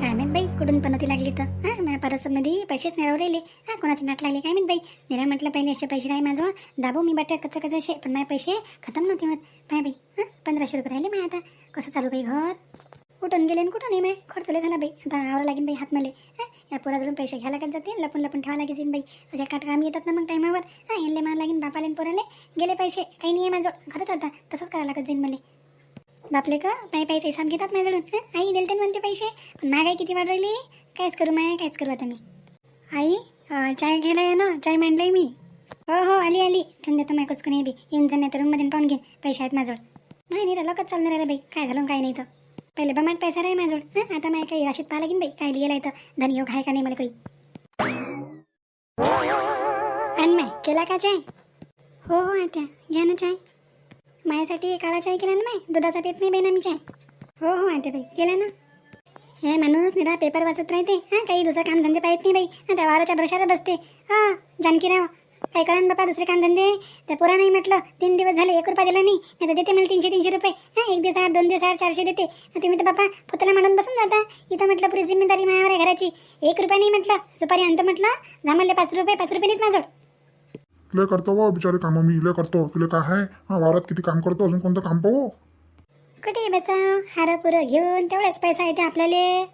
काय म्हणत बाई कुठून पनती लागली तर? हां माझ्या परसमध्ये पैसेच नाही राहू राहिले. हां कोणाची नाट लागली काय म्हणत बाई? निरा म्हटलं पहिले असे पैसे राही माझ्याजवळ. दाबू मी बाट्यात कच्चं कच्चं असे पण माझे पैसे खतम नव्हते होत. पाय बाई हां पंधराशे रुपये राहिले माय आता. कसं चालू बाई घर? कुठून गेले आणि कुठं नाही माय? खर्चले झाला बाई. आता आवरा लागेल बाई हात मले. हां या पोराजवळून पैसे घ्या लागत जातील लपून लपून ठेवा लागेल बाई. अशा काट काम येतात ना मग टायमावर. हां यांना मार लागेन बापाले पोराले. गेले पैसे काही नाही आहे माझं. खरंच आता तसंच करायला लागत जाईल मला. बापले का पाय पैसे हिसाब घेतात माझ्याकडून आई दिलते ना म्हणते पैसे पण महागाई किती वाढ राहिली कायच करू माया कायच करू आता मी. आई चाय घ्यायला या ना चाय मांडलाय मी. हो हो आली आली. ठेवून देतो माय कुचकून ये बी. येऊन जा नाही तर रूममध्ये पाहून घे पैसे आहेत माझ्याजवळ. नाही नाही लोकच चालणार आहे बाई. काय झालं काय नाही तर. पहिले बमाट पैसा राही माझ्याजवळ हां? आता माय काही राशीत पाहा लागेल बाई? काय लिहिलं आहे तर. धन योग आहे का नाही मला काही आणि माय केला का चाय? हो हो आता घ्या ना चाय. माझ्यासाठी काळा चाय केला ना माय? दुधाचा पेत नाही बाई ना मी चाय. हो हो आता बाई केला ना. हे माणूस निरा पेपर वाचत राहते. हां काही दुसरं काम धंदे पाहत नाही बाई. हां त्या वाराच्या ब्रशाला बसते. हां जानकीराव. काय करा ना बापा दुसरे काम धंदे त्या पोरा नाही म्हटलं तीन दिवस झाले एक रुपया दिला नाही. नाही तर देते मला तीनशे तीनशे रुपये. हां एक दिवस आठ दोन दिवस आठ चारशे देते. तुम्ही तर बापा पुतला म्हणून बसून जाता. इथं म्हटलं पुरी जिम्मेदारी माझ्यावर आहे घराची. एक रुपया नाही म्हटलं. सुपारी आणतो म्हटलं. जा पाच रुपये पाच रुपये देत माझं. लय करतो व बिचारे कामं मी लय करतो. तुला काय आहे हा वावरात किती काम करतो? अजून कोणतं काम पाहू? कुठे बसा? हार पुरं घेऊन तेवढाच पैसा येते आपल्याला.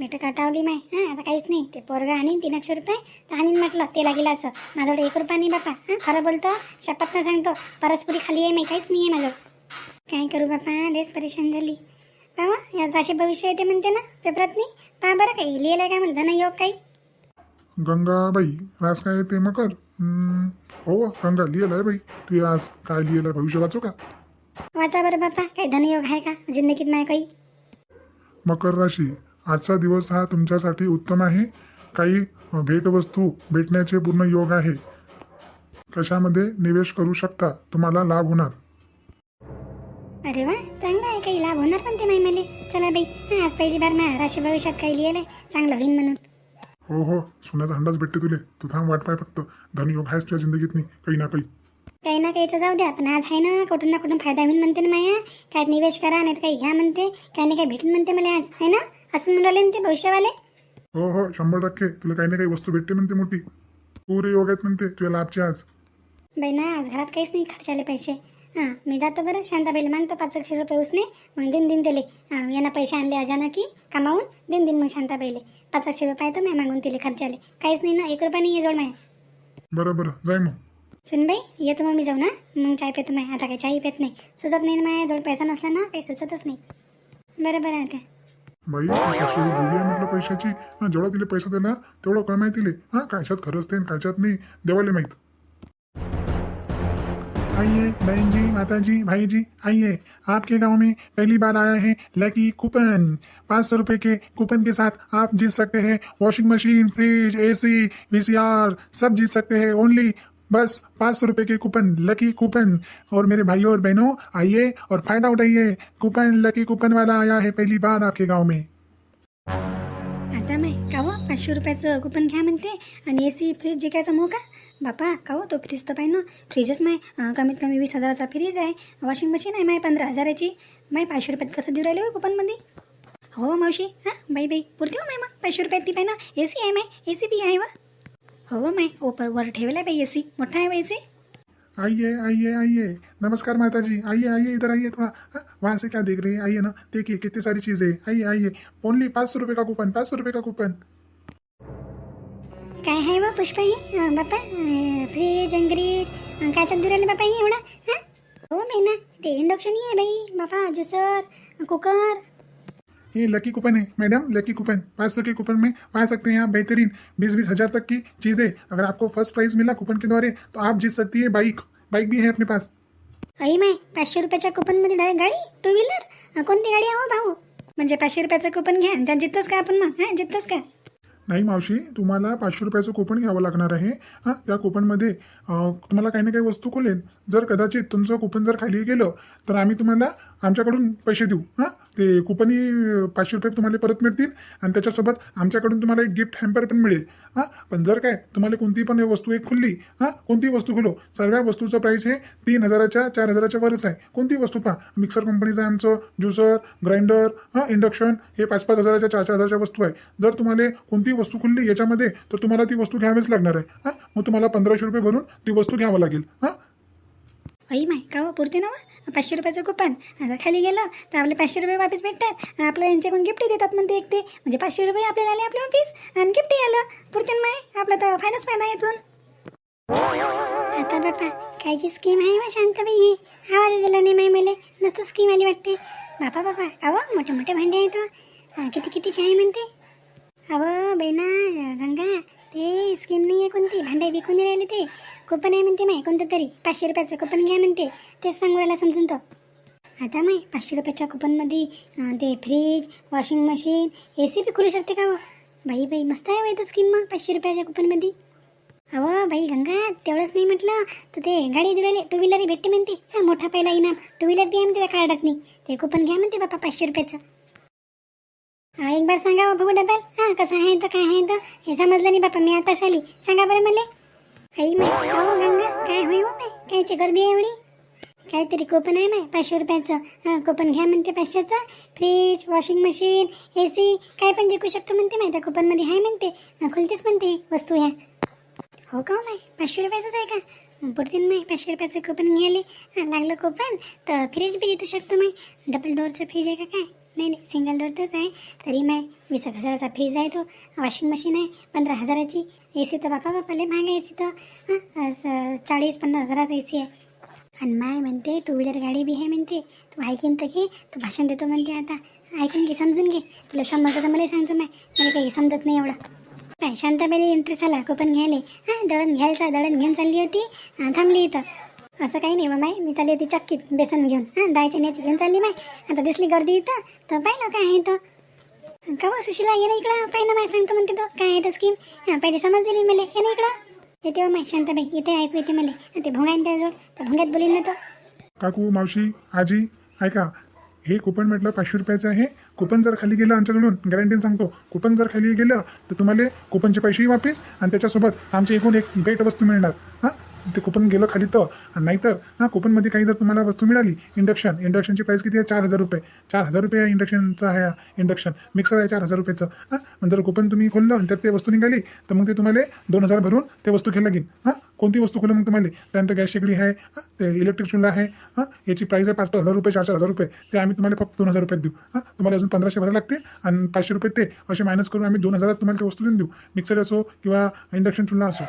मीठ काटावली माय. हां आता काहीच नाही. ते पोरगा आणीन तीन एकशे रुपये. तर आणीन म्हटलं तेला गेलाचं. माझ्याकडे एक रुपया नाही बापा. हां खरं बोलतो शपथ ना सांगतो परस्पुरी खाली आहे मी काहीच नाही आहे माझं काय करू बापा? लेस परेशान झाली. बाबा यात असे भविष्य येते म्हणते ना पेपरात नाही? पहा बरं काही. लिहिलं काय म्हणतं ना योग काही? गंगाबाई आज काय येते मकर हम्म, हो गंगा लिहिलं आहे बाई. तू आज काय लिहिलं आहे भविष्य वाचू का? वाचा बरं बापा काही धनयोग आहे का? जिंदगीत नाही काही. मकर राशी. आजचा दिवस हा तुमच्यासाठी उत्तम आहे. काही भेटवस्तू भेटण्याचे पूर्ण योग आहे. कशामध्ये निवेश करू शकता? तुम्हाला लाभ होणार. अरे वा चांगलं आहे. काही लाभ होणार पण ते नाही मला चला बाई हां आज पहिली बार ना राशी भविष्यात काही लिहिलंय. चांगलं होईन म्हणून. हो हो. सोन्याचा अंदाज भेटते तुले. तू थांब वाट पाय फक्त. धनयोग आहेस तुझ्या जिंदगीत नाही काही ना काही. काही ना काहीचं जाऊ द्या. पण आज आहे ना कुठून ना कुठून फायदा होईल म्हणते ना माया. काय निवेश करा नाही तर काही घ्या म्हणते. काही ना काही भेटून म्हणते मला आज. आहे ना? असं म्हणून राहिले ना ते भविष्यवाले. हो हो शंभर टक्के. तुला काही ना काही वस्तू भेटते म्हणते मोठी. पुरे योग आहेत म्हणते तुझ्या लाभचे आज. बाई ना आज घरात काहीच नाही खर्चाले पैसे. हां मी जातो बरं. शांताबाईला मागतो पाच एकशे रुपये उसने. मग दिन दिन दिले. यानं पैसे आणले अचानकी कमावून. दिन दिन मग शांताबाईले पाच एकशे रुपये आहे तर मी मागून दिले खर्चाले काहीच नाही ना एक रुपया नाही जोड माया बरं बरं. जाय मग. सुनबाई येतो मग मी जाऊ ना मग चाय पितो माय. आता काही चाय पित नाही. सुचत नाही ना माझ्या जवळ पैसा नसला ना काही सुचतच नाही. बरं बरं बाई सासू आहे म्हटलं पैशाची. हा जेवढा तिला पैसा दिला तेवढं माहिती तिले हा कायच्यात खरंच ते कायच्यात नहीं. देवाले माहीत. आइए, बहन जी माता जी भाई जी आइए। आपके गाँव में पहली बार आया है लकी कूपन पाँच सौ रुपये के कूपन के साथ आप जीत सकते हैं washing machine fridge AC VCR सब जीत सकते हैं। ओनली बस पाँच सौ रुपये के कूपन लकी कूपन और मेरे भाइयों और बहनों, आइए और फ़ायदा उठाइए। कूपन लकी कूपन वाला आया है पहली बार आपके गाँव में। आता माय का पाचशे रुपयाचं कुपन घ्या म्हणते आणि ए सी फ्रीज जिकायचं मग का बापा का हो तो फ्रीज तर पाहिजे ना. फ्रीजच माय कमीत कमी वीस हजाराचा फ्रीज आहे. वॉशिंग मशीन आहे माय पंधरा हजाराची. माय पाचशे रुपयात कसं देऊ राहिले हो कुपनमध्ये? हो मावशी हां बाई बाई पुरते हो माय मग. पाचशे रुपयात ती पाहिजे ना. ए सी आहे माय ए सी बी आहे वा. हो माय ओपर वर ठेवला बाई ए सी मोठा आहे ए सी आइए आइए आइए नमस्कार माता जी आइए आइए इधर आइए थोड़ा. वहाँ से क्या देख रही है? आइए ना. देखिए कितनी सारी चीजें आइए आइए ओनली पाँच सौ रुपये का कूपन पाँच सौ रुपये का कूपन. काय आहे व पुष्पा ही अं, बापा अं, फ्रीज अंग्रीज काय चालू राहिले बापा ही एवढा हां? हो मेना ते इंडक्शन ही आहे बाई. बापा ज्युसर कुकर. ये लकी कूपन है मैडम लकी कूपन पाँच सौ के कूपन में पा सकते हैं आप बेहतरीन बीस बीस हजार तक की चीजें। अगर आपको फर्स्ट प्राइज मिला कूपन के द्वारे तो आप जीत सकती है बाइक बाइक भी है अपने पास। आई माय पाचशे रुपयाच्या कुपनमध्ये डायरेक्ट गाडी? टू व्हीलर कोणती गाडी आहे हो भाऊ? म्हणजे पाचशे रुपयाचं कुपन घ्या त्यात जिततंच का आपण मग? हां जिततंच का? नाही मावशी तुम्हाला पाचशे रुपयाचं कुपन घ्यावं लागणार आहे. हां त्या कुपनमध्ये तुम्हाला काही ना काही वस्तू खुलेल. जर कदाचित तुमचं कुपन जर खाली गेलं तर आम्ही तुम्हाला आमच्याकडून पैसे देऊ. हां? ते कुपनही पाचशे रुपये तुम्हाला परत मिळतील आणि त्याच्यासोबत आमच्याकडून तुम्हाला एक गिफ्ट हॅम्पर पण मिळेल. हां? पण जर काय तुम्हाला कोणती पण वस्तू एक खुल्ली हां? कोणती वस्तू खुलो सर्व वस्तूचं प्राईस हे तीन हजाराच्या चार हजाराच्या वरच आहे. कोणती वस्तू पहा. मिक्सर कंपनीचं आहे आमचं ज्युसर ग्राइंडर हां? इंडक्शन हे पाच पाच हजाराच्या चार चार हजाराच्या वस्तू आहे. जर तुम्हाला कोणती वस्तू खुलली याच्यामध्ये तर तुम्हाला ती वस्तू घ्यावीच लागणार आहे. हां? मग तुम्हाला पंधराशे रुपये भरून ती वस्तू घ्यावं लागेल. हां? अई माय का हो? पुरते ना हो? पाचशे रुपयाचं कुपन आता खाली गेलं तर आपले पाचशे रुपये वापस भेटतात. आणि आपल्या यांच्याकडून गिफ्टही देतात म्हणते एक ते. म्हणजे पाचशे रुपये आपल्याला आले आपल्या ऑफिस आणि गिफ्टही आलं. पुरते ना माय आपला तर फायदाच फायदा आहे आता बापा कायची स्कीम आहे वा शांताबाई ही? आवाज दिला नाही माय मला. मस्त स्कीम आली वाटते. बापा बापा अव मोठे मोठे भांडे आहेत किती कितीचे आहे म्हणते? अव बहिणा गंगा ते स्कीम नाही आहे कोणती? भांडे विकून नाही राहिले ते. कुपन आहे म्हणते माय कोणतं तरी. पाचशे रुपयाचं कुपन घ्या म्हणते. तेच सांगू राहिला समजून तो. आता माय पाचशे रुपयाच्या कुपनमध्ये ते fridge washing machine A C बी करू शकते का हो? बाई बाई मस्त आहे वय तर स्कीम मग पाचशे रुपयाच्या कुपनमध्ये. अहो बाई गंगा तेवढंच नाही म्हटलं तर ते गाडी दिलेले टू व्हीलरही भेटते म्हणते. हा, मोठा पहिला इनाम. टू व्हीलर बी आहे म्हणते त्या कार्डात नाही ते कुपन घ्या म्हणते बापा पाचशे रुपयाचं. हा, एक बार सांगा हो बघू डबल हां कसं आहे तर काय आहे तर हे समजलं नाही बापा मी आता आली सांगा बरं मला. आई माय हो गंगा. काय होई हो माय? कायची गर्दी आहे एवढी? काहीतरी कुपन आहे माय? पाचशे रुपयाचं. हां कुपन घ्या म्हणते पाचशेचं. Fridge washing machine A C काय पण जिंकू शकतो म्हणते माय? त्या कुपनमध्ये आहे म्हणते. खुलतेच म्हणते वस्तू ह्या. हो का हो माय? पाचशे रुपयाचंच आहे का? पुढतील माय पाचशे रुपयाचं कुपन घ्यायले. लागलं कुपन तर फ्रीज बी जितू शकतो माय? डबल डोअरचं फ्रीज आहे का काय? नाही नाही सिंगल डोअरचंच आहे. तरी माय वीस एक हजाराचा फ्रीज आहे तो. वॉशिंग मशीन आहे पंधरा हजाराची ए सी तर बापा बापाले महाग आहे ए सी तर. हां चाळीस पन्नास हजाराचा ए सी आहे. आणि माय म्हणते टू व्हीलर गाडी बी आहे म्हणते. तू ऐकीन तर घे तू भाषण देतो म्हणते आता. ऐकून घे समजून घे. तुला समजतं तर मला सांगतो नाही मला काही समजत नाही एवढं. काय शांताबाईला इंटरेस्ट आला कुपन घ्यायला. हां दळण घ्यायचा दळण घेऊन चालली होती. थांबली इथं. असं काही नाही बा माय मी चालली होती चक्कीत बेसन घेऊन. हां दायची न्याची घेऊन चालली माय आता दिसली गर्दी इथं. तर पाहिलं काय आहे तो. का बा सुशीला ये ना इकडं? पाहिलं माय सांगतो म्हणते तो. काय आहे तो स्कीम हां पहिले समजलेली नाही मला. ये ना इकडं. येते हो माय शांताबाई इथे ऐकू येते मला. ते भोंगा त्याजवळ तर भोंग्यात बोलीन ना तो. काकू मावशी आजी ऐका. हे कुपन म्हटलं पाचशे रुपयाचं आहे. कुपन जर खाली गेलं आमच्याकडून गॅरंटीन सांगतो. कुपन जर खाली गेलं तर तुम्हाला कुपनचे पैसेही वापस आणि त्याच्यासोबत आमची एकूण एक भेट वस्तू मिळणार. हां? ते कुपन गेलं खाली तर. नाहीतर हां कुपनमध्ये काही जर तुम्हाला वस्तू मिळाली इंडक्शन इंडक्शनची प्राईस किती आहे? चार हजार रुपये. चार हजार रुपये आहे इंडक्शनचं आहे इंडक्शन मिक्सर आहे चार हजार रुपयाचं. हां जर कुपन तुम्ही खोललं आणि त्यात ते वस्तू निघाली तर मग ते तुम्हाला दोन हजार भरून ते वस्तू घ्यायला लागेल. हां कोणती वस्तू खोलं मग तुम्हाला? त्यानंतर गॅस शेगडी आहे ते इलेक्ट्रिक चुल्हा आहे हां याची प्राईस आहे पाच पाच हजार रुपये चार चार हजार रुपये. ते आम्ही तुम्हाला फक्त दोन हजार रुपयात देऊ. हां तुम्हाला अजून पंधराशे भरायला लागते आणि पाचशे रुपये ते. असे मायनस करून आम्ही दोन हजारात तुम्हाला ते वस्तू देऊन देऊ. मिक्सर असो किंवा इंडक्शन चुल्हा असो.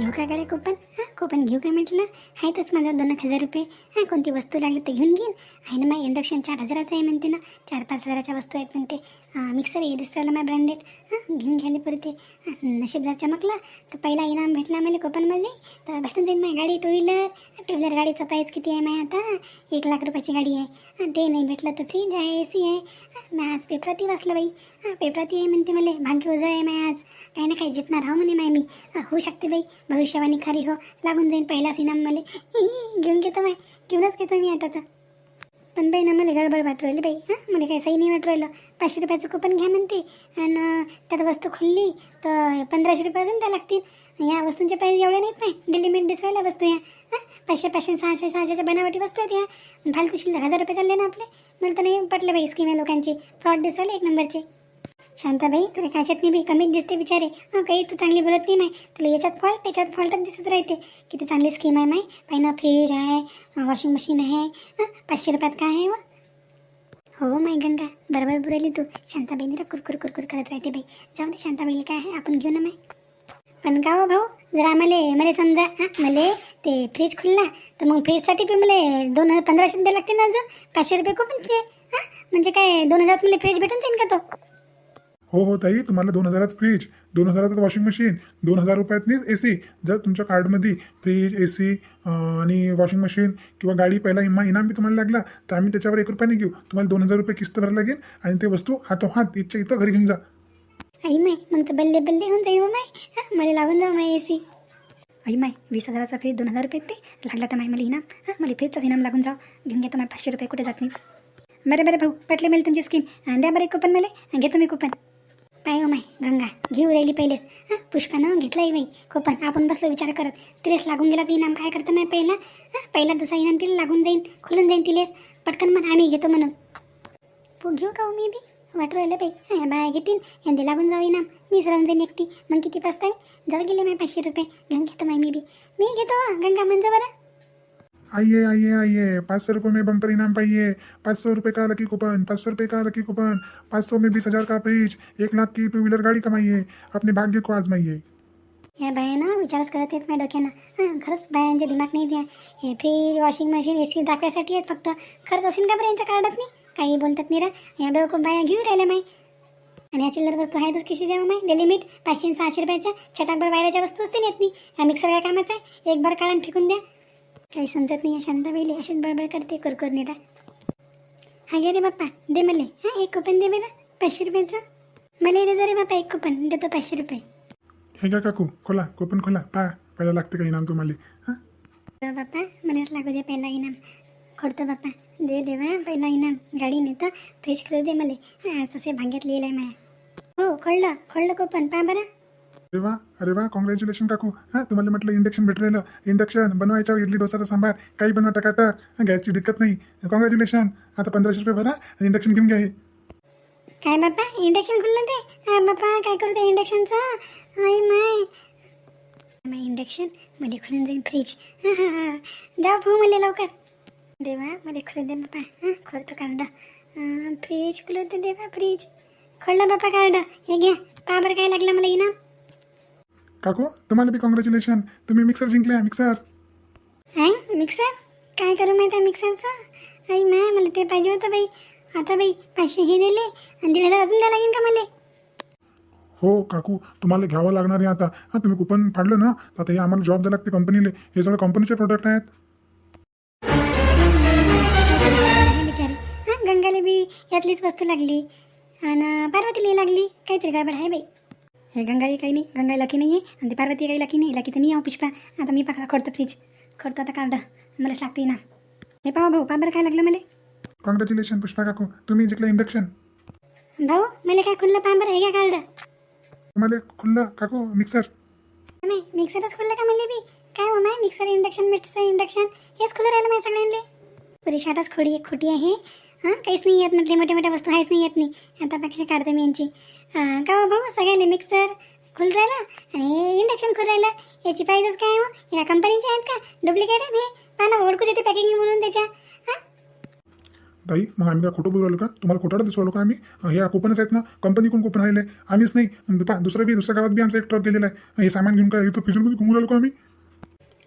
घेऊ का गाड्या कुपन? हां कुपन घेऊ का म्हटलं? आहे आहेतच माझं दोन एक हजार रुपये. हां कोणती वस्तू लागली तर घेऊन घेईन. आहे ना माझं इंडक्शन चार हजाराचं आहे म्हणते ना. चार पाच हजाराच्या वस्तू आहेत म्हणते. मिक्सर आहे दुसऱ्याला माय ब्रँडेड हां घेऊन घ्यायला पुरते ते नशीब जर चमकलं तर पहिला इनाम भेटला मला कुपनमध्ये तर भेटून जाईल माझी गाडी टू व्हीलर टू व्हीलर गाडीचा प्राईस किती आहे माय आता एक लाख रुपयाची गाडी आहे ते नाही भेटलं तर फ्रीज आहे ए सी आहे मी आज पेपरातही वाचलं बाई हां पेपरातही आहे म्हणते मला भाग्य उजळ आहे माय आज काही ना काही जितणार हो म्हणे माय मी होऊ शकते बाई भविष्यवाणी खरी हो लागून जाईन पहिलाच इनाम मला घेऊन घेतो माय घेऊनच घेतो मी आता तर पण बाई ना मला गडबड वाटू राहिली बाई. हां मला काही सही नाही वाटू राहिलं. पाचशे रुपयाचं कुपन घ्या म्हणते. आणि त्यात वस्तू खुलली तर पंधराशे रुपये अजून त्या लागतील. या वस्तूंचे पाहिजे एवढे नाहीत नाही डिलिमिट दिसवायला वस्तू या. हां पाचशे पाचशे सहाशे सहाशेच्या बनावटी वस्तू आहेत या. फालतू शिल्लक हजार रुपये चालले ना आपले. मला तर नाही पटलं बाई स्कीम आहे लोकांची. फ्रॉड दिसवायला एक नंबरचे शांताबाई तुला काशात नाही बाई कमीच दिसते बिचारे? हां काही तू चांगली बोलत नाही माय. तुला याच्यात फॉल्ट त्याच्यात फॉल्टच दिसत राहते. किती चांगली स्कीम आहे माय. पाहिनं फ्रीज आहे वॉशिंग मशीन आहे हां पाचशे रुपयात काय आहे व? हो माय गंगा बरोबर बोलायली तू. शांताबाईने कुरकुर कुरकुर करत राहते बाई. जाऊ दे शांताबाई काय आहे? आपण घेऊ ना माय. पण का हो भाऊ? जर आम्हाला मला समजा हां मला ते फ्रीज खुलला तर मग फ्रीजसाठी पण मला दोन हजार पंधराशे द्यायला लागते ना अजून? पाचशे रुपये कुपनचे हां? म्हणजे काय दोन हजारात मला फ्रीज भेटून जाईल का तो? हो हो ताई तुम्हाला दोन हजारात फ्रीज दोन हजारात वॉशिंग मशीन दोन हजार रुपयातनीच ए सी जर तुमच्या कार्डमध्ये फ्रीज ए सी आणि वॉशिंग मशीन किंवा गाडी पहिला इमा इनाम बी तुम्हाला लागला तर आम्ही त्याच्यावर एक रुपयाने घेऊ. तुम्हाला दोन हजार रुपये किस्त भरायला लागेल आणि ते वस्तू हातोहात इथच्या इथं घरी घेऊन जा. आई माय मग तर बल्ले बल्ले होऊन जाईल हो माय. मला लागून जाऊ my A C I my वीस हजाराचा फ्रीज दोन हजार रुपये ते? लागला तर माय मला इनाम. हां मला फ्रीजचाच इनाम लागून जाऊ घेऊन घेतो माय पाचशे रुपये कुठे जात नाही बरं बरं भाऊ पटले मला तुमची स्कीम अं, द्या बरं एक कुपन मला. घेतो मी कुपन पाय हो माय गंगा घेऊ राहिली पहिलेच. हां पुष्पानं घेतलाही बाई. हो, कुपन आपण बसलो विचार करत. तिलेच लागून गेला तर इनाम काय करतं नाही पहिला? हां पहिला दुसरा इनाम तिला लागून जाईन खुलून जाईन तिलेच पटकन मग आम्ही घेतो म्हणून. पो घेऊ का हो मी बी? वाटू राहिलं बाई. हां बाया घेतील. यांनी लागून जाऊ इनाम. मीच राहून जाईन एकटी. मग किती पस्तावी जाऊ गेले माय पाचशे रुपये. घेऊन घेतो माय मी बी. मी घेतो गंगा म्हणजे बरं. आइए आइए आइए पाँच सौ रुपये में बम्पर इनाम पाइए पाँच सौ रुपये का लकी कूपन पाँच सौ रुपये का लकी कूपन पाँच सौ में बीस हजार का फ्रिज एक लाख की टू व्हीलर गाड़ी कमाइए अपने भाग्य को आजमाइए या बायानं विचारच करत आहेत माझ्या डोक्यानं हां खरंच बायांचे दिमाग नाही द्या। हे fridge washing machine A C दाखवायसाठी आहेत फक्त खरंच असेल का बरं यांच्या कार्डात नाही काही बोलतात निरा या बेवकूफ बाया घेऊन राहिल्या माई। आणि या चिल्लर वस्तू आहेतच किती द्यावं माई? डेली मीठ पाचशे सहाशे रुपयाच्या छटाकभर बाहेरच्या वस्तू असते येत नाही मिक्सर काय कामाचं आहे एक बार काढून फेकून द्या। काही समजत नाही शांताबाईले अशीच बडबड करते कुरकुर निरा हा घे रे बाप्पा दे मला. हां एक कुपन दे बरं पाचशे रुपयाचं. मला दे रे बाप्पा एक कुपन देतो पाचशे रुपये. हे का काकू खोला कूपन खोला पा पहिला लागते का इनाम तुम्हाला? हां? हो बाप्पा मलाच लागू दे पहिला इनाम. खोडतो बाप्पा. दे देवा पहिला इनाम. गाडी नेतं फ्रीज खेळू दे मला. हां तसे भांग्यात लिहिलं आहे माया. हो खोडलं खोडलं कुपन पा बरं. अरे वा अरे वा कॉंग्रॅच्युलेशन काकू. हां तुम्हाला म्हटलं इंडक्शन भेट राहिलं. इंडक्शन बनवायचं इडली डोसाचा सांबार काही बनवा टकाटक. घ्यायची दिक्कत नाही. कॉंग्रॅच्युलेशन आता पंधराशे रुपये भरा इंडक्शन घेऊन घ्या हे. काय बाप्पा इंडक्शन खुललं ते? हा बाप्पा काय करू ते इंडक्शनचं आई माय. माय इंडक्शन मला खुलून जाईल फ्रीज हां हां हां. द्या भाऊ मला लवकर. देवा मला खुलून दे बाप्पा हां खोडतो कार्ड फ्रीज खुलून दे देवा फ्रीज खोडलं बाप्पा कार्ड हे घ्या. का बरं काय लागलं मला इनाम. काकू तुम्हाला बी कॉंग्रॅच्युलेशन तुम्ही मिक्सर जिंकल्या मिक्सर हाय मिक्सर काय करू माहिती आहे मिक्सरचं आई माय मला ते पाहिजे होतं बाई. आता बाई पाचशे हे दिले आणि दीड हजार अजून द्या लागेल का मला? हो काकू तुम्हाला घ्यावं लागणार आहे आता. हां तुम्ही कुपन फाडलं ना तर आता हे आम्हाला जॉब द्यायला लागते कंपनीले हे सगळं कंपनीचे प्रोडक्ट आहेत. आहे बिचारी. हां गंगाला बी यातलीच वस्तू लागली. आणि पार्वतीला लागली. काहीतरी गडबड आहे बाई. हे गंगाई काही नाही गंगा लकी नाही आहे आणि ती पार्वती काही लकी नाही लकी तर मी आहो पुष्पा आता मी पाका खोडतो फ्रीज खोडतो आता कार्ड मलाच लागते ना हे पाहा भाऊ पा बरं काय लागलं मला कॉंग्रॅच्युलेशन पुष्पा काकू तुम्ही जिंकलं इंडक्शन भाऊ मला काय खुल्लं पा बरं हे घ्या कार्ड तुम्हाला खुल्लं काकू मिक्सर नाही मिक्सरच खुल्लं का मला बी काय हो माय मिक्सर इंडक्शन मिक्सर इंडक्शन हेच खुलं राहिलं माझ्या सगळ्यांना पुरी शाटाच खोडी खोटी आहे हां? काहीच नाही येत म्हटले मोठ्या मोठ्या वस्तू काहीच नाही येत नाही. आता पक्षी काढते मी यांची. का भाऊ सगळ्यांना मिक्सर खुल राहिलं आणि इंडक्शन खुल राहिलं. याची प्राईजच काय हो? या कंपनीचे आहेत का? डुप्लिकेट आहेत हे? पाना ओळखूच येते पॅकिंग म्हणून त्याच्या. हां? ताई मग आम्ही काय खोटं बोलवलं का? तुम्हाला खोटाडं दिसवलो का आम्ही? अं, हे कुपनच आहेत ना कंपनीकडून कुपन राहिले आम्हीच नाही. पहा दुसरं बी दुसऱ्या गावात बी आमचा एक ट्रक गेलेला आहे. हे सामान घेऊन काय इथं फ्रीजरमध्ये घुमू का आम्ही?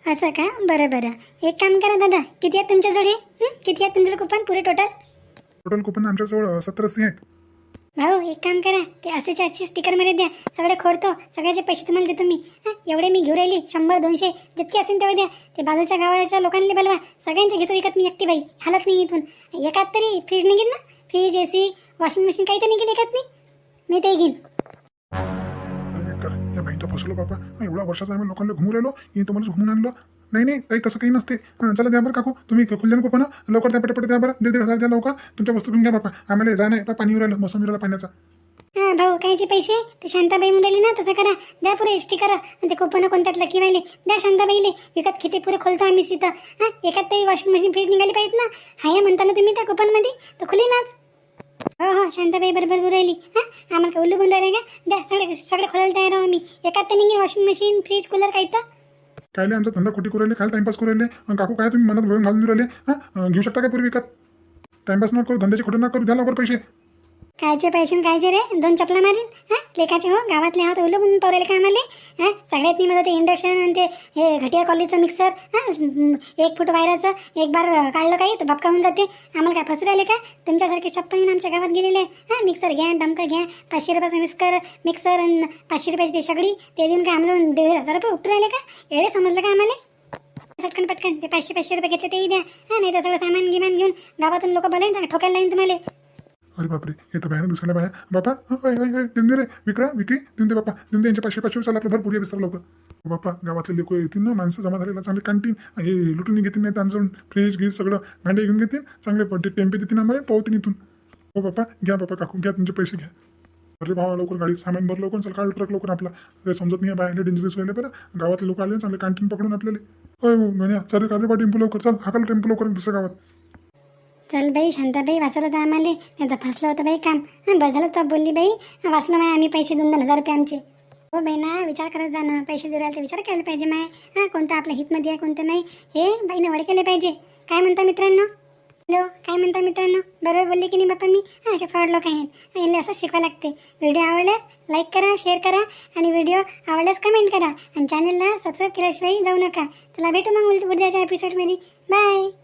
असं का? बरं बरं. एक काम करा दादा किती आहेत तुमच्याजवळ हं? किती आहेत तुमच्याकडे कुपन पुरे टोटल टोटल कुपन आमच्याजवळ सत्तर आहेत. भाऊ एक काम करा. ते असेचे स्टिकर स्टिकरमध्ये द्या. सगळे खोडतो. सगळ्याचे पैसे तुम्हाला देतो मी. एवढे मी घेऊ राहिली. शंभर दोनशे जितके असेल तेवढे द्या. ते बाजूच्या गावाच्या लोकांना बोलवा. सगळ्यांचे घेतो विकत मी एकटी बाई. हालत नाही इथून. एकात तरी फ्रीज निघेल ना? Fridge A C washing machine काही तर निघेल एकात नाही? मी ते घेईन. अरे या बाईचा बाबा. हं, एवढ्या वर्षाचा आम्ही लोकांना घुमू राहिलो. हे तुम्हाला घुमून आणलं. नाही नाही काही तसं काही नसते. चला द्या बरं काकू. तुम्ही खुल्ल्या ना. कुपन लवकर द्या पटपट द्या बरं. दीड दीड हजार द्या लवकर. तुमच्या वस्तू घेऊन घ्या बापा आम्हाला जाणं आहे पाणी उरायला मोसम उरायला पाण्याचा. हा भाऊ कायचे पैसे? ते शांताबाई म्हणून ना तसं करा. द्या पुरे एस टी करा. आणि ते कुपन कोणत्यात लकी वाहिले द्या शांताबाईले. विकत किती पुरे खोलतो आम्ही तिथं. हां एकात तरी वॉशिंग मशीन फ्रीज निघाली पाहिजेत ना. हाय म्हणताना तुम्ही त्या कुपनमध्ये तर खुली नाच हो हो शांताबाई बरोबर बोलू राहिली हां आम्हाला काय उल्लू बनून राहिले का द्या सगळे सगळे खोलायला तयार आहो आम्ही एकात तर निघे वॉशिंग मशीन फ्रीज कूलर काही तर कायले आमचा धंदा खोटी करू राहिले काय टाइमपास करू राहिले काकू काय तुम्ही मनात भरून घालून राहिले हां घेऊ शकता का पूर्वी विकत टाइमपास न करू धंद्याची खोटं न करू द्या लवकर पैसे कायचे पैसे कायचे रे? दोन चपला मारीन? हा? लेखाचे हो गावातले आहात तर म्हणून पवरेल का आम्हाला हा? सगळ्यात नाही मला ते इंडक्शन आणि ते हे घटिया कॉलेजचं मिक्सर हां? एक फूट वायराचं एक बार काढलं काही तर बपका होऊन जाते. आम्हाला काय फसू राहिले का? तुमच्यासारखे छप्पन आमच्या गावात गेलेले हा हां? मिक्सर घ्या डमकं घ्या पाचशे रुपयाचं मिक्सर मिक्सर आणि पाचशे रुपयाची ते सगळी ते देऊन काय आम्हाला दीड हजार रुपये उपटू राहिले का? एवढे समजलं का आम्हाला? चटकन पटकन ते पाचशे पाचशे रुपये घेतले तेही द्या. हां नाही तर सगळं सामान गिमान घेऊन गावातून लोक बोलायला ठोकायला लागेल तुम्हाला. अरे बापरे हे तर भयानक दुसऱ्याला बाया. बापा होय होय देऊन दे रे विक्रा विक्री देऊन दे बापा. देऊन दे यांचे पाचशे पाचशे चालला आपलं भरपूर विस्तार लोक बापा गावातले लोक येतील ना माणसं जमा झालेला चांगले कॅन्टीन हे लुटून घेतील नाही त्यांचं फ्रीज गीज सगळं भांडे घेऊन घेतील चांगले पडते टेम्पे देतील आम्हाला पावतील इथून. हो बाप्पा घ्या बापा काकू घ्या तुमचे पैसे घ्या. अरे भावा लवकर गाडी सामान भर लवकर चल काढ ट्रक लवकर आपला. समजत नाही बाहेर डेंजरस व्हायला बरं. गावातले लोक आले चांगले कॅन्टीन पकडून आपल्याला. होय हो गण्या चल काढले बा टेम्पो लवकर चल हाकाल टेम्पो लवकर दुसऱ्या गावात. चल बाई शांताबाई वाचवलं तर आम्हाला नाही तर फसलं होतं बाई काम. हं, झालं तर बोलली बाई वाचलं माय आम्ही पैसे दोन दोन हजार रुपये आमचे. हो बाई ना विचार करत जा ना पैसे देऊ विचार केला पाहिजे माय. हां कोणतं आपल्या हितमध्ये आहे कोणतं नाही. हे बाईने वड केले पाहिजे. काय म्हणता मित्रांनो? हॅलो काय म्हणता मित्रांनो? बरोबर बोलले की नाही बाप्पा मी? हां असे फ्रॉड लोक आहेत. याला असंच शिकवा लागते. व्हिडिओ आवडल्यास लाईक करा शेअर करा आणि व्हिडिओ आवडल्यास कमेंट करा. आणि चॅनलला सबस्क्राईब केल्याशिवाय जाऊ नका. चला भेटू मग उद्याच्या एपिसोडमध्ये बाय!